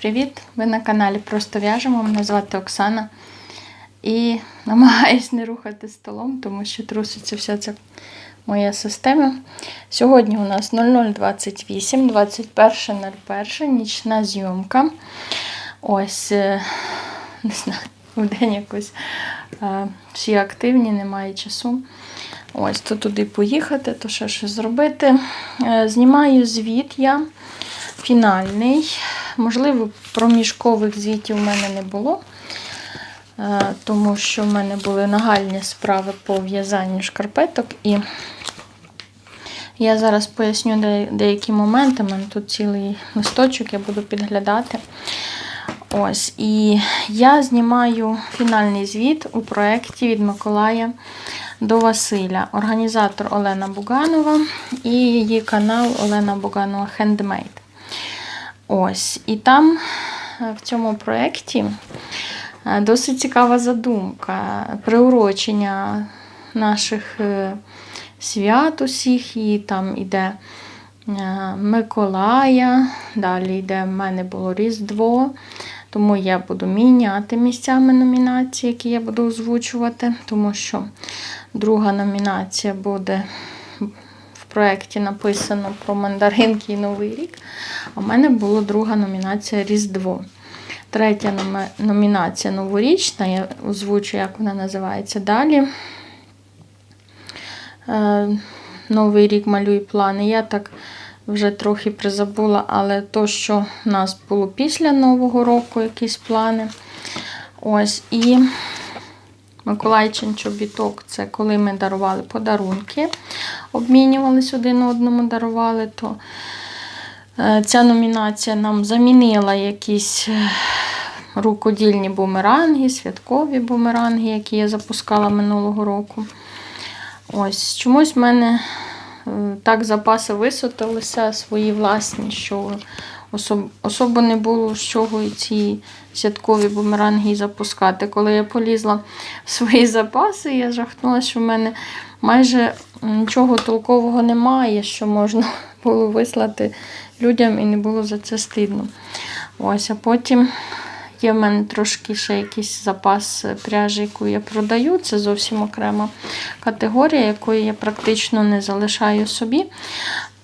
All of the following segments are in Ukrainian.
Привіт! Ви на каналі Просто в'яжемо. Мене звати Оксана. І намагаюсь не рухати столом, тому що труситься вся ця моя система. Сьогодні у нас 0028, 21.01, нічна зйомка. Ось, е, не знаю, в день якось е, всі активні, немає часу. Ось, то туди поїхати, то ще щось зробити. Е, Знімаю звіт я фінальний. Можливо, проміжкових звітів у мене не було, е, тому що в мене були нагальні справи по в'язанню шкарпеток. І я зараз поясню деякі моменти. У мене тут цілий листочок, я буду підглядати. Ось, і я знімаю фінальний звіт у проєкті від Миколая до Василя. Організатор Олена Буганова і її канал Олена Буганова Handmade. Ось, і там е, в цьому проєкті е, досить цікава задумка, приурочення наших е, свят усіх, і там іде Миколая, далі йде в мене було Різдво, тому я буду міняти місцями номінації, які я буду озвучувати, тому що друга номінація буде проєкті написано про мандаринки і Новий рік. А в мене була друга номінація Різдво. Третя номінація новорічна, я озвучу, як вона називається далі. Е, Новий рік малюю плани. Я так вже трохи призабула, але то, що в нас було після Нового року, якісь плани. Ось і Миколайчин чобіток це коли ми дарували подарунки, обмінювались один одному, дарували, то е, ця номінація нам замінила якісь е, рукодільні бумеранги, святкові бумеранги, які я запускала минулого року. Ось чомусь в мене е, так запаси висотилися свої власні, що особ- особо не було з чого ці святкові бумеранги запускати. Коли я полізла в свої запаси, я жахнулася, що в мене майже нічого толкового немає, що можна було вислати людям і не було за це стидно. Ось, а потім є в мене трошки ще якийсь запас пряжі, яку я продаю. Це зовсім окрема категорія, якої я практично не залишаю собі.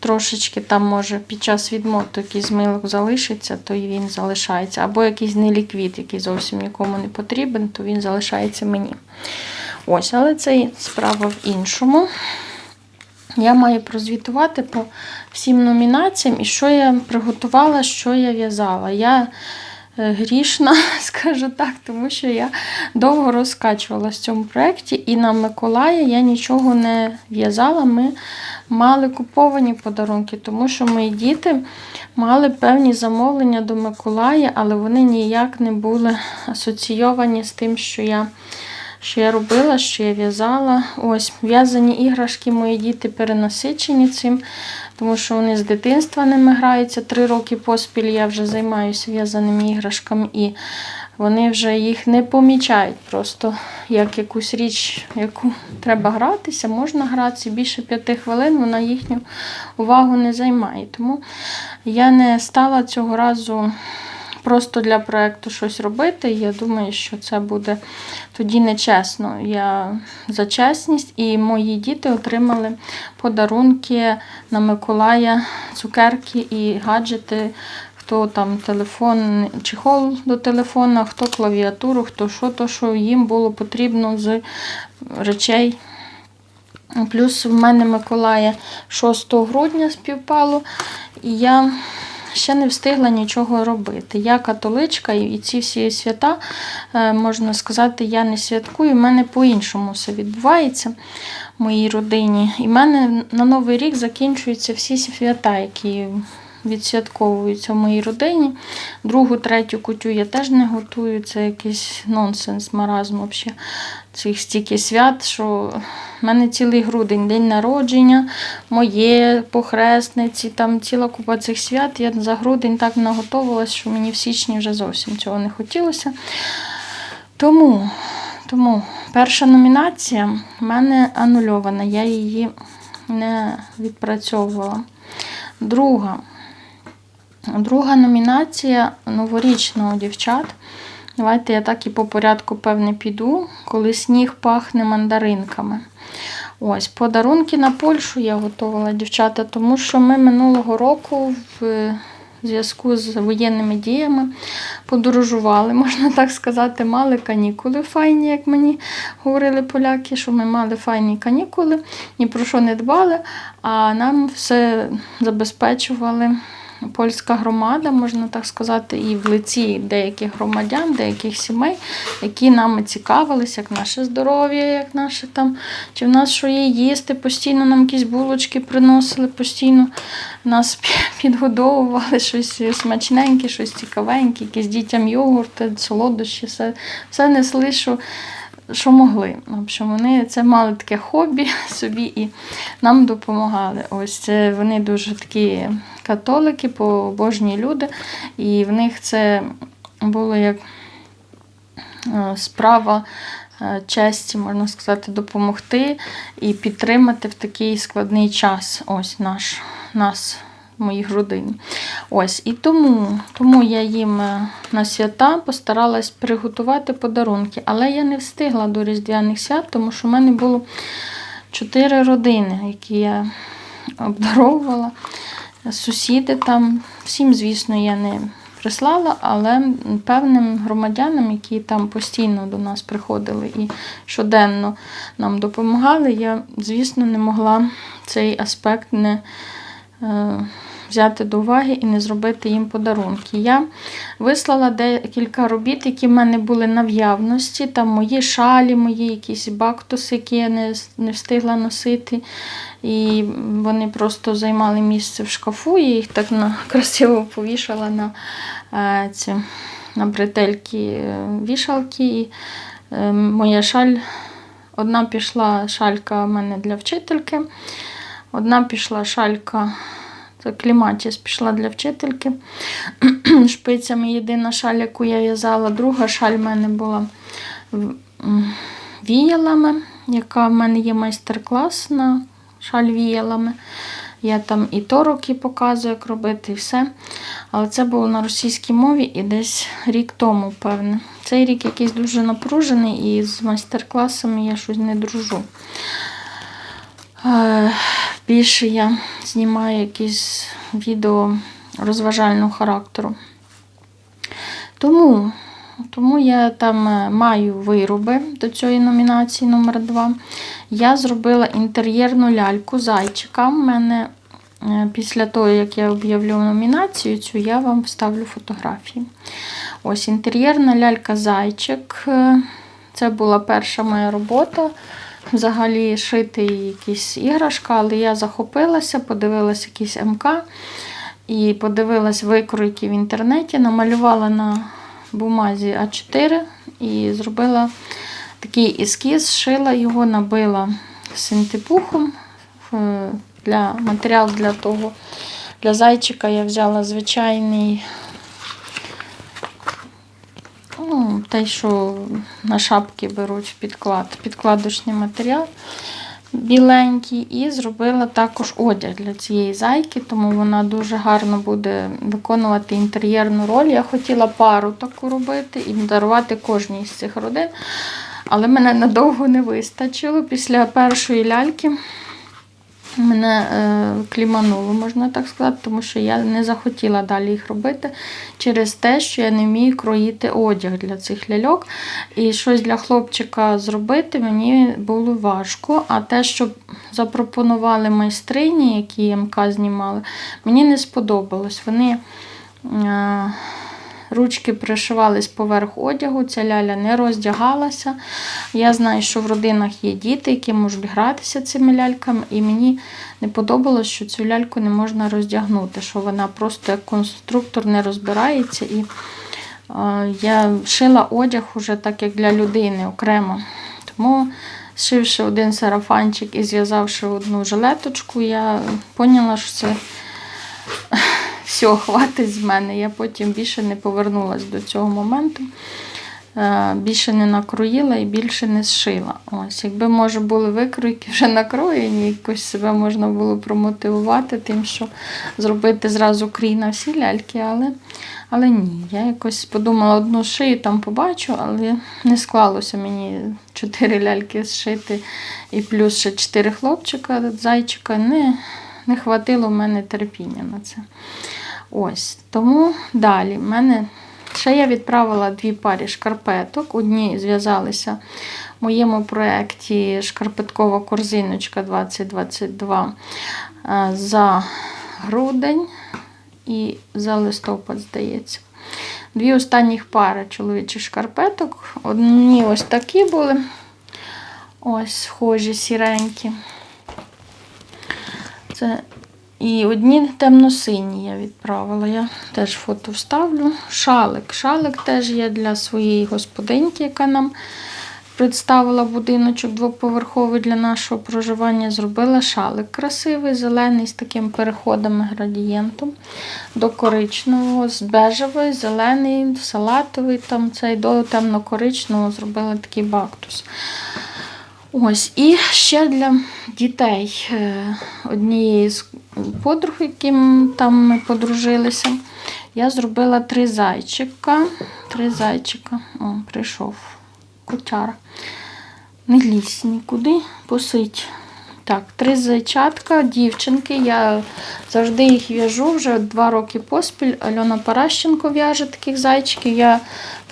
Трошечки там може під час відмоту якийсь змилок залишиться, то і він залишається. Або якийсь неліквід, який зовсім нікому не потрібен, то він залишається мені. Ось, але це справа в іншому. Я маю прозвітувати по всім номінаціям і що я приготувала, що я в'язала. Я грішна, скажу так, тому що я довго розкачувала в цьому проєкті, і на Миколая я нічого не в'язала. Ми мали куповані подарунки, тому що мої діти мали певні замовлення до Миколая, але вони ніяк не були асоційовані з тим, що я що я робила, що я в'язала. Ось в'язані іграшки мої діти перенасичені цим, тому що вони з дитинства ними граються. Три роки поспіль я вже займаюся в'язаними іграшками, і вони вже їх не помічають просто як якусь річ, яку треба гратися, можна гратися більше п'яти хвилин, вона їхню увагу не займає. Тому я не стала цього разу просто для проєкту щось робити. Я думаю, що це буде тоді нечесно. Я за чесність, і мої діти отримали подарунки на Миколая, цукерки і гаджети. Хто там телефон, чехол до телефона, хто клавіатуру, хто що, то що їм було потрібно з речей. Плюс в мене Миколая 6 грудня співпало, і я ще не встигла нічого робити. Я католичка, і ці всі свята, е, можна сказати, я не святкую. У мене по-іншому все відбувається в моїй родині. І в мене на Новий рік закінчуються всі свята, які відсвятковуються в моїй родині. Другу, третю кутю я теж не готую. Це якийсь нонсенс, маразм взагалі. Цих стільки свят, що в мене цілий грудень, день народження, моє похресниці, там ціла купа цих свят. Я за грудень так наготовилась, що мені в січні вже зовсім цього не хотілося. Тому, тому перша номінація в мене анульована, я її не відпрацьовувала. Друга Друга номінація новорічна у дівчат. Давайте я так і по порядку, певне, піду, коли сніг пахне мандаринками. Ось, подарунки на Польщу я готувала, дівчата, тому що ми минулого року в зв'язку з воєнними діями подорожували, можна так сказати, мали канікули файні, як мені говорили поляки, що ми мали файні канікули, ні про що не дбали, а нам все забезпечували польська громада, можна так сказати, і в лиці деяких громадян, деяких сімей, які нами цікавились, як наше здоров'я, як наше там, чи в нас що є їсти, постійно нам якісь булочки приносили, постійно нас підгодовували щось смачненьке, щось цікавеньке, якісь дітям йогурти, солодощі, все, все несли, що що могли. Общем, вони це мали таке хобі собі і нам допомагали. Ось це вони дуже такі католики, побожні люди, і в них це було як е, справа е, честі, можна сказати, допомогти і підтримати в такий складний час. Ось наш нас. Моїх родин. Ось, і тому, тому я їм е, на свята постаралась приготувати подарунки. Але я не встигла до Різдвяних свят, тому що в мене було чотири родини, які я обдаровувала. Сусіди там, всім, звісно, я не прислала, але певним громадянам, які там постійно до нас приходили і щоденно нам допомагали, я, звісно, не могла цей аспект не е, взяти до уваги і не зробити їм подарунки. Я вислала декілька робіт, які в мене були на в'явності. Там мої шалі, мої якісь бактуси, які я не, не встигла носити. І вони просто займали місце в шкафу. Я їх так красиво повішала на е, ці на бретельки е, вішалки. І, е, моя шаль, одна пішла шалька в мене для вчительки, одна пішла шалька. Це кліматіс пішла для вчительки. Шпицями єдина шаль, яку я в'язала. Друга шаль в мене була віялами, яка в мене є майстер-клас на шаль віялами. Я там і тороки показую, як робити, і все. Але це було на російській мові і десь рік тому, певне. Цей рік якийсь дуже напружений, і з майстер-класами я щось не дружу. Е, Більше я знімаю якісь відео розважального характеру. Тому, тому я там е, маю вироби до цієї номінації номер 2 Я зробила інтер'єрну ляльку зайчика. У мене е, після того, як я об'явлю номінацію, цю я вам вставлю фотографії. Ось інтер'єрна лялька зайчик. Е, Це була перша моя робота. Взагалі шити якісь іграшка, але я захопилася, подивилася якийсь МК і подивилась викройки в інтернеті, намалювала на бумазі А4 і зробила такий ескіз, шила його, набила синтепухом. Е, Для матеріал для того, для зайчика я взяла звичайний ну, те, що на шапки беруть підклад, підкладочний матеріал біленький, і зробила також одяг для цієї зайки, тому вона дуже гарно буде виконувати інтер'єрну роль. Я хотіла пару таку робити і дарувати кожній з цих родин, але мене надовго не вистачило. Після першої ляльки мене е, клімануло, можна так сказати, тому що я не захотіла далі їх робити через те, що я не вмію кроїти одяг для цих ляльок. І щось для хлопчика зробити мені було важко. А те, що запропонували майстрині, які МК знімали, мені не сподобалось. Вони. Е, Ручки пришивались поверх одягу, ця ляля не роздягалася. Я знаю, що в родинах є діти, які можуть гратися цими ляльками, і мені не подобалось, що цю ляльку не можна роздягнути, що вона просто як конструктор не розбирається. І е, я шила одяг уже так, як для людини окремо. Тому, зшивши один сарафанчик і зв'язавши одну жилеточку, я поняла, що це все, хватить з мене. Я потім більше не повернулася до цього моменту. е, більше не накроїла і більше не зшила. Ось, якби, може, були викройки вже накроєні, якось себе можна було промотивувати тим, що зробити зразу крій на всі ляльки, але, але ні. Я якось подумала, одну шию там побачу, але не склалося мені чотири ляльки зшити і плюс ще чотири хлопчика, зайчика. Не, не хватило в мене терпіння на це. Ось, тому далі. В мене ще я відправила дві парі шкарпеток. Одні зв'язалися в моєму проєкті Шкарпеткова корзиночка 2022 е, за грудень і за листопад, здається. Дві останніх пари чоловічих шкарпеток. Одні ось такі були. Ось схожі сіренькі. Це і одні темно-сині я відправила. Я теж фото вставлю. Шалик. Шалик теж є для своєї господинки, яка нам представила будиночок двоповерховий для нашого проживання. Зробила шалик красивий, зелений, з таким переходами градієнтом до коричневого, з бежевий, зелений, салатовий, там цей до темно-коричневого зробила такий бактус. Ось, і ще для дітей е, однієї з подруг, яким там ми подружилися, я зробила три зайчика. Три зайчика. О, прийшов котяра. Не лізь нікуди, посить. Так, три зайчатка, дівчинки. Я завжди їх в'яжу вже два роки поспіль. Альона Паращенко в'яже таких зайчиків. Я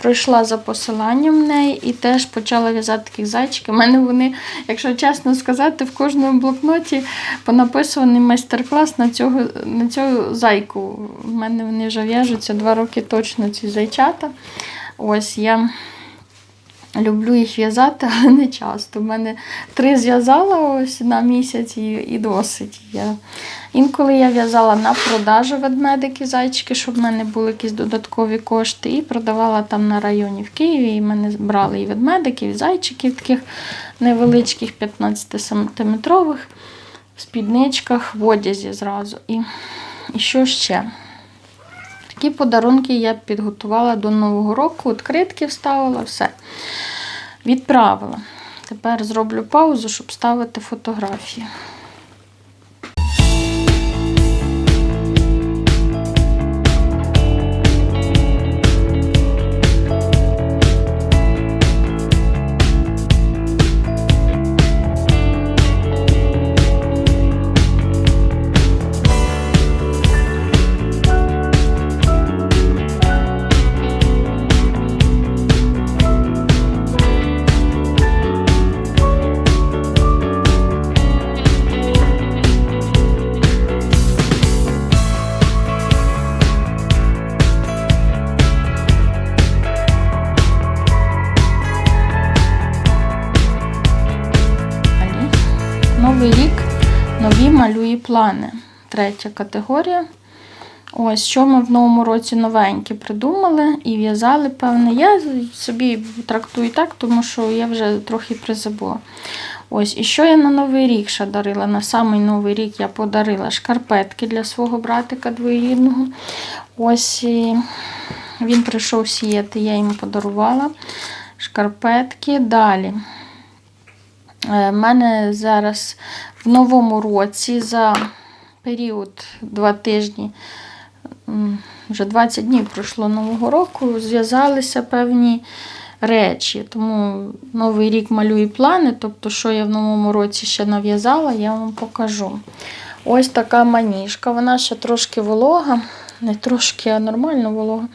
пройшла за посиланням в неї і теж почала в'язати таких зайчиків. У мене вони, якщо чесно сказати, в кожному блокноті понаписаний майстер-клас на цього, на цю зайку. У мене вони вже в'яжуться два роки точно ці зайчата. Ось я. Люблю їх в'язати, але не часто. У мене три зв'язала ось на місяць і, досить. Я... Інколи я в'язала на продажу ведмедики, зайчики, щоб в мене були якісь додаткові кошти, і продавала там на районі в Києві. І мене брали і ведмедиків, і зайчиків таких невеличких, 15-сантиметрових, в спідничках, в одязі зразу. І, і що ще? Такі подарунки я підготувала до Нового року, відкритки вставила, все. Відправила. Тепер зроблю паузу, щоб ставити фотографії. Малюї плани. Третя категорія. Ось, що ми в новому році новеньке придумали і в'язали, певне. Я собі трактую так, тому що я вже трохи призабула. Ось, і що я на Новий рік ще дарила? На самий Новий рік я подарила шкарпетки для свого братика двоюрідного. Ось і він прийшов сіяти, я йому подарувала шкарпетки. Далі. У мене зараз в новому році за період два тижні, вже 20 днів пройшло нового року, зв'язалися певні речі. Тому новий рік малюю плани, тобто, що я в новому році ще нав'язала, я вам покажу. Ось така маніжка, вона ще трошки волога. Не трошки, а нормально волога.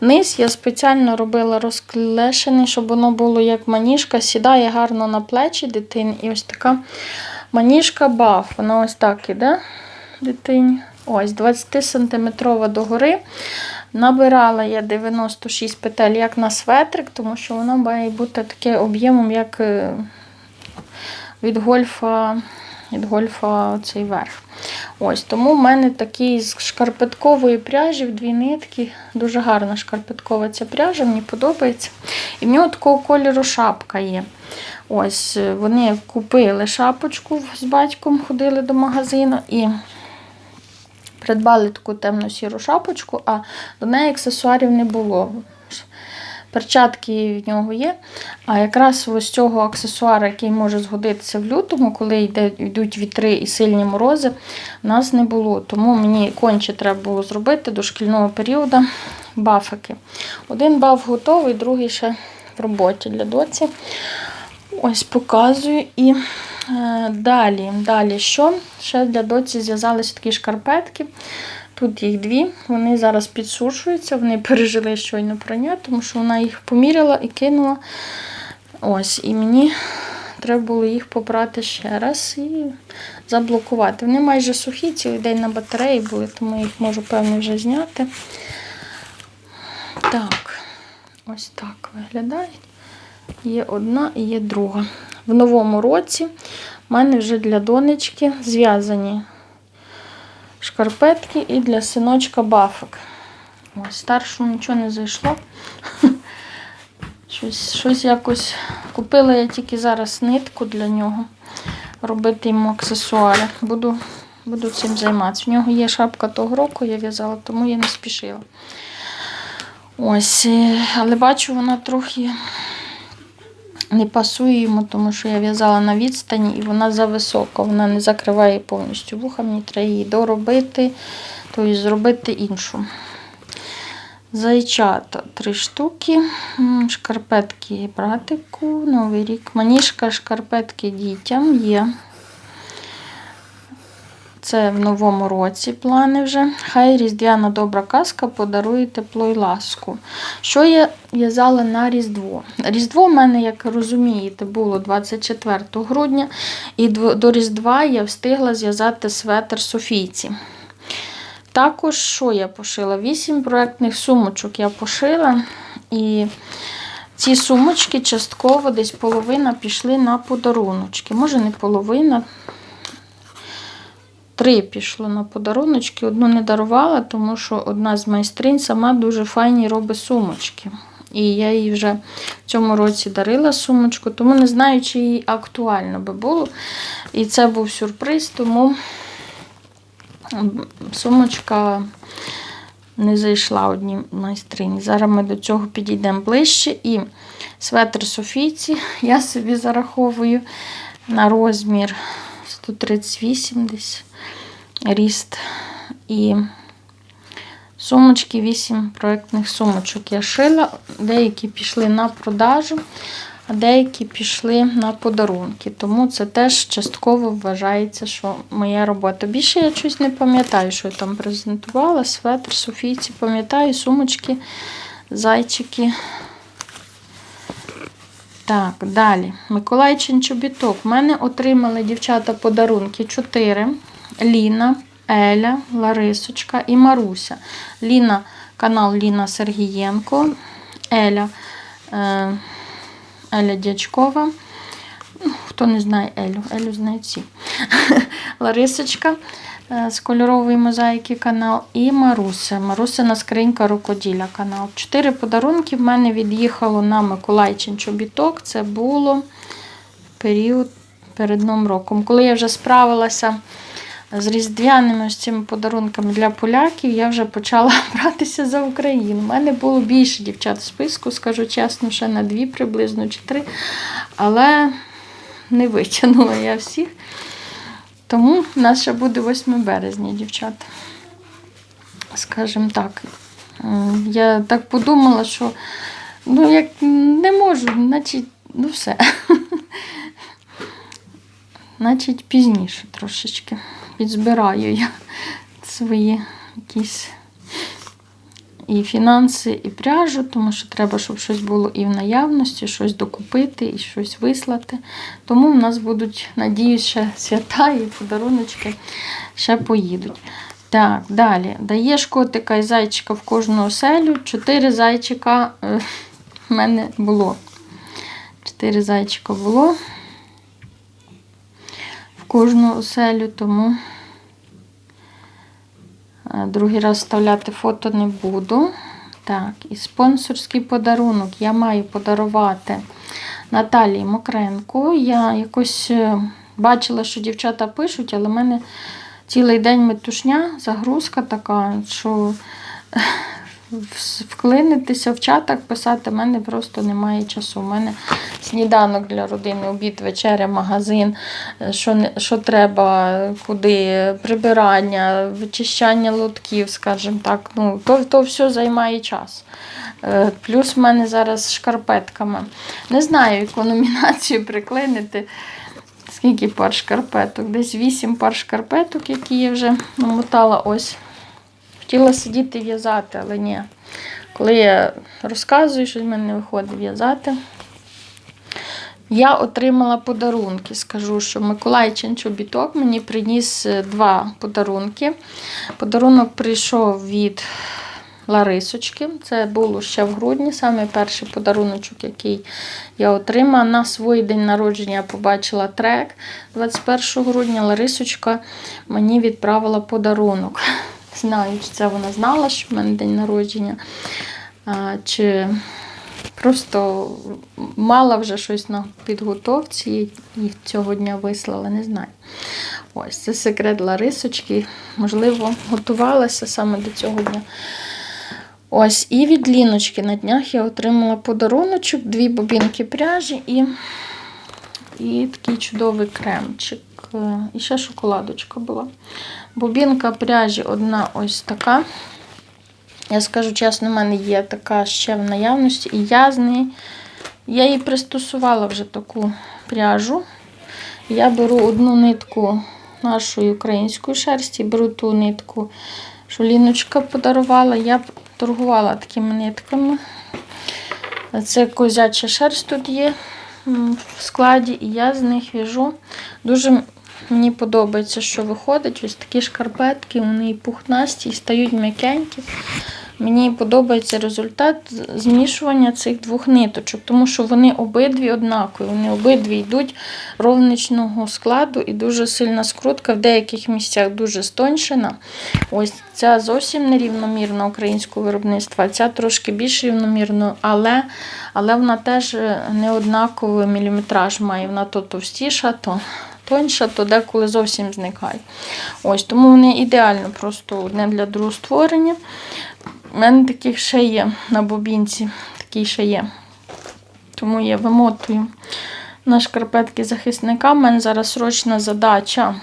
Низ я спеціально робила розклешений, щоб воно було як маніжка, сідає гарно на плечі дитини. І ось така маніжка баф. Вона ось так іде дитині. Ось 20 см догори. Набирала я 96 петель як на светрик, тому що воно має бути таке об'ємом, як е, від гольфа, від гольфа цей верх. Ось, тому в мене такий з шкарпеткової пряжі в дві нитки. Дуже гарна шкарпеткова ця пряжа, мені подобається. І в нього такого кольору шапка є. Ось, е, вони купили шапочку з батьком, ходили до магазину і придбали таку темно-сіру шапочку, а до неї аксесуарів не було. перчатки в нього є. А якраз ось цього аксесуара, який може згодитися в лютому, коли йде, йдуть вітри і сильні морози, у нас не було. Тому мені конче треба було зробити до шкільного періоду бафики. Один баф готовий, другий ще в роботі для доці. Ось показую. І е, далі, далі що? Ще для доці зв'язалися такі шкарпетки. Тут їх дві, вони зараз підсушуються, вони пережили щойно прання, тому що вона їх поміряла і кинула. Ось, і мені треба було їх попрати ще раз і заблокувати. Вони майже сухі, цілий день на батареї були, тому я їх можу, певно, вже зняти. Так, ось так виглядають. Є одна і є друга. В новому році в мене вже для донечки зв'язані шкарпетки і для синочка бафик. Ось, старшому нічого не зайшло. Щось, щось якось купила я тільки зараз нитку для нього. Робити йому аксесуари. Буду, буду цим займатися. В нього є шапка того року, я в'язала, тому я не спішила. Ось, е, але бачу, вона трохи не пасує йому, тому що я в'язала на відстані і вона зависока, вона не закриває повністю вуха, мені треба її доробити, тобто зробити іншу. Зайчата три штуки, шкарпетки братику, Новий рік. Маніжка, шкарпетки дітям є. Це в новому році плани вже. Хай різдвяна добра казка подарує тепло і ласку. Що я в'язала на Різдво? Різдво в мене, як розумієте, було 24 грудня, і до Різдва я встигла зв'язати светр Софійці. Також, що я пошила? Вісім проектних сумочок я пошила. І ці сумочки частково десь половина пішли на подаруночки. Може, не половина, Три пішло на подаруночки, одну не дарувала, тому що одна з майстринь сама дуже файні робить сумочки. І я їй вже в цьому році дарила сумочку, тому не знаю, чи їй актуально би було. І це був сюрприз, тому сумочка не зайшла одній майстрині. Зараз ми до цього підійдемо ближче. І светр Софійці я собі зараховую на розмір 138 десь ріст. І сумочки, 8 проєктних сумочок я шила. Деякі пішли на продажу, а деякі пішли на подарунки. Тому це теж частково вважається, що моя робота. Більше я щось не пам'ятаю, що я там презентувала. Светр, Софійці, пам'ятаю, сумочки, зайчики. Так, далі. Миколайчин чобіток. В мене отримали дівчата подарунки 4. Ліна, Еля, Ларисочка і Маруся. Ліна, канал Ліна Сергієнко. Еля, е, Еля Дячкова. Ну, Хто не знає Елю, Елю знають всі. Ларисочка е, з кольорової мозаїки канал. І Маруся. Марусина скринька рукоділля канал. Чотири подарунки в мене від'їхало на Миколайчин чобіток. Це було період перед Новим роком. Коли я вже справилася з різдвяними ось цими подарунками для поляків, я вже почала братися за Україну. У мене було більше дівчат в списку, скажу чесно, ще на дві приблизно чи три. Але не витягнула я всіх. Тому в нас ще буде 8 березня, дівчата. Скажімо так. Я так подумала, що ну, як не можу, значить, ну все. Значить, пізніше трошечки підзбираю я свої якісь і фінанси, і пряжу, тому що треба, щоб щось було і в наявності, щось докупити, і щось вислати. Тому в нас будуть, надіюсь, ще свята і подаруночки ще поїдуть. Так, далі. Даєш котика і зайчика в кожну оселю. Чотири зайчика е, в мене було. Чотири зайчика було кожну оселю, тому е, другий раз вставляти фото не буду. Так, і спонсорський подарунок я маю подарувати Наталії Мокренко. Я якось е, бачила, що дівчата пишуть, але в мене цілий день метушня, загрузка така, що вклинитися в чатах, писати. У мене просто немає часу. У мене сніданок для родини, обід, вечеря, магазин, е, що, не- що треба, куди, прибирання, вичищання лотків, скажімо так. Ну, то, то все займає час. Е, Плюс в мене зараз шкарпетками. Не знаю, яку номінацію приклинити. Скільки пар шкарпеток? Десь 8 пар шкарпеток, які я вже намотала ось. Хотіла сидіти в'язати, але ні. Коли я розказую, що в мене не виходить в'язати. Я отримала подарунки. Скажу, що Миколайчин чобіток мені приніс е, два подарунки. Подарунок прийшов від Ларисочки. Це було ще в грудні, саме перший подаруночок, який я отримала. На свій день народження я побачила трек 21 грудня. Ларисочка мені відправила подарунок. Знаю, чи це вона знала, що в мене день народження, чи просто мала вже щось на підготовці і цього дня вислала, не знаю. Ось це секрет Ларисочки. Можливо, готувалася саме до цього дня. Ось, і від Ліночки на днях я отримала подаруночок, дві бобінки пряжі і, і такий чудовий кремчик. Е, І ще шоколадочка була. Бобінка пряжі одна ось така. Я скажу чесно, в мене є така ще в наявності, і я з неї, я їй пристосувала вже таку пряжу. Я беру одну нитку нашої української шерсті, беру ту нитку, що Ліночка подарувала. Я торгувала такими нитками. Це козяча шерсть тут є в складі, і я з них в'яжу. Дуже мені подобається, що виходить. Ось такі шкарпетки, вони пухнасті, і стають м'якенькі. Мені подобається результат змішування цих двох ниточок, тому що вони обидві однакові, вони обидві йдуть ровничного складу і дуже сильна скрутка, в деяких місцях дуже стоншена. Ось ця зовсім нерівномірна українського виробництва, ця трошки більш рівномірно, але, але вона теж не однаковий міліметраж має. Вона то товстіша, то тоньша, то деколи зовсім зникає. Ось, тому вони ідеально просто одне для другого створення. У мене таких ще є на бобінці, такий ще є. Тому я вимотую на шкарпетки захисника. У мене зараз срочна задача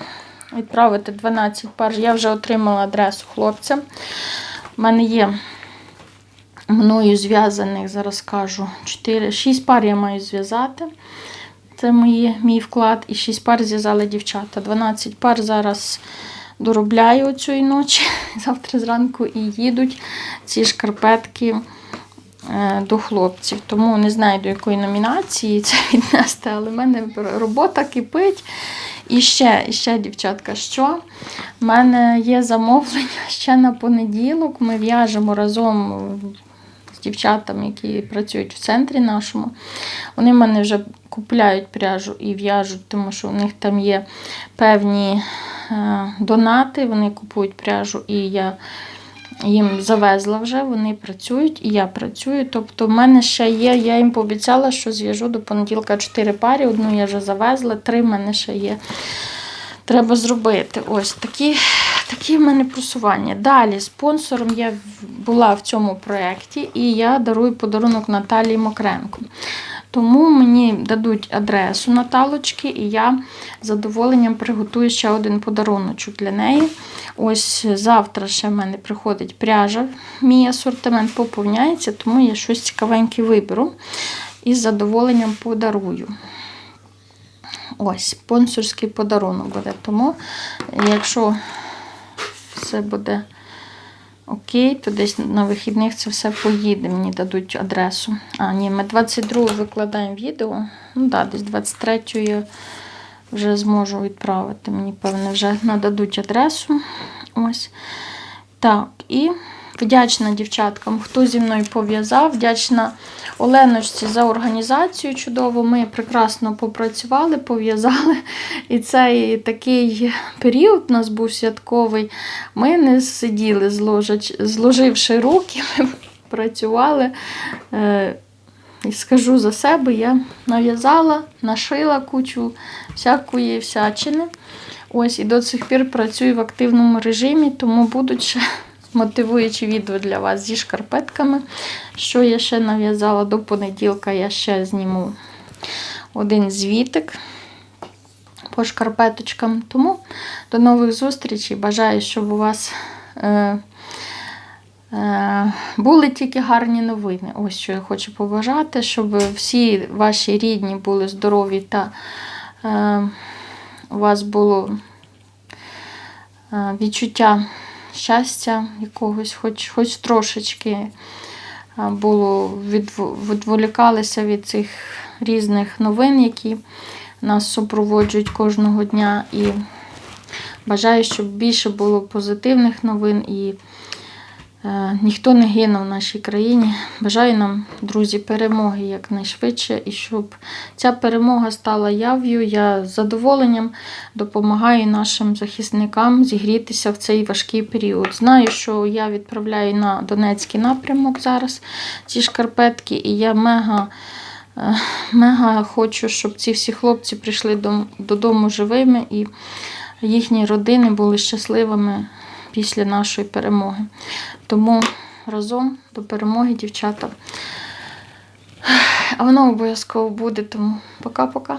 відправити 12 пар. Я вже отримала адресу хлопця. У мене є мною зв'язаних, зараз кажу, 4, 6 пар я маю зв'язати. Це мої, мій вклад. І 6 пар зв'язали дівчата. 12 пар зараз доробляю цієї ночі, завтра зранку і їдуть ці шкарпетки е, до хлопців. Тому не знаю, до якої номінації це віднести, але в мене робота кипить. І ще, і ще, дівчатка, що? У мене є замовлення ще на понеділок. Ми в'яжемо разом з дівчатами, які працюють в центрі нашому. Вони в мене вже купляють пряжу і в'яжуть, тому що у них там є певні е, донати, вони купують пряжу, і я їм завезла вже, вони працюють, і я працюю. Тобто, в мене ще є, я їм пообіцяла, що зв'яжу до понеділка 4 пари, одну я вже завезла, три в мене ще є. Треба зробити. Ось такі, такі в мене просування. Далі спонсором я була в цьому проєкті, і я дарую подарунок Наталії Мокренко. Тому мені дадуть адресу Наталочки, і я з задоволенням приготую ще один подаруночок для неї. Ось завтра ще в мене приходить пряжа. Мій асортимент поповняється, тому я щось цікавеньке виберу і з задоволенням подарую. Ось, спонсорський подарунок буде. Тому, якщо все буде окей, то десь на вихідних це все поїде. Мені дадуть адресу. А, ні, ми 22 викладаємо відео. Ну так, десь 23 я вже зможу відправити. Мені, певне, вже нададуть адресу. Ось. Так, і вдячна дівчаткам, хто зі мною пов'язав. Вдячна Оленочці за організацію чудово. Ми прекрасно попрацювали, пов'язали. І цей такий період у нас був святковий. Ми не сиділи, зложивши руки, ми працювали. Е, І скажу за себе, я нав'язала, нашила кучу всякої всячини. Ось і до цих пір працюю в активному режимі, тому будуть ще мотивуюче відео для вас зі шкарпетками. Що я ще нав'язала до понеділка, я ще зніму один звітик по шкарпеточкам. Тому до нових зустрічей. Бажаю, щоб у вас е, е, були тільки гарні новини. Ось що я хочу побажати, щоб всі ваші рідні були здорові та е, у вас було е, відчуття щастя якогось, хоч, хоч трошечки е, було відв- відволікалися від цих різних новин, які нас супроводжують кожного дня. І бажаю, щоб більше було позитивних новин і ніхто не гинув в нашій країні. Бажаю нам, друзі, перемоги якнайшвидше і щоб ця перемога стала яв'ю. Я з задоволенням допомагаю нашим захисникам зігрітися в цей важкий період. Знаю, що я відправляю на Донецький напрямок зараз ці шкарпетки, і я мега. е, Мега хочу, щоб ці всі хлопці прийшли додому живими і їхні родини були щасливими після нашої перемоги. Тому разом до перемоги, дівчата. А воно обов'язково буде. Тому пока-пока.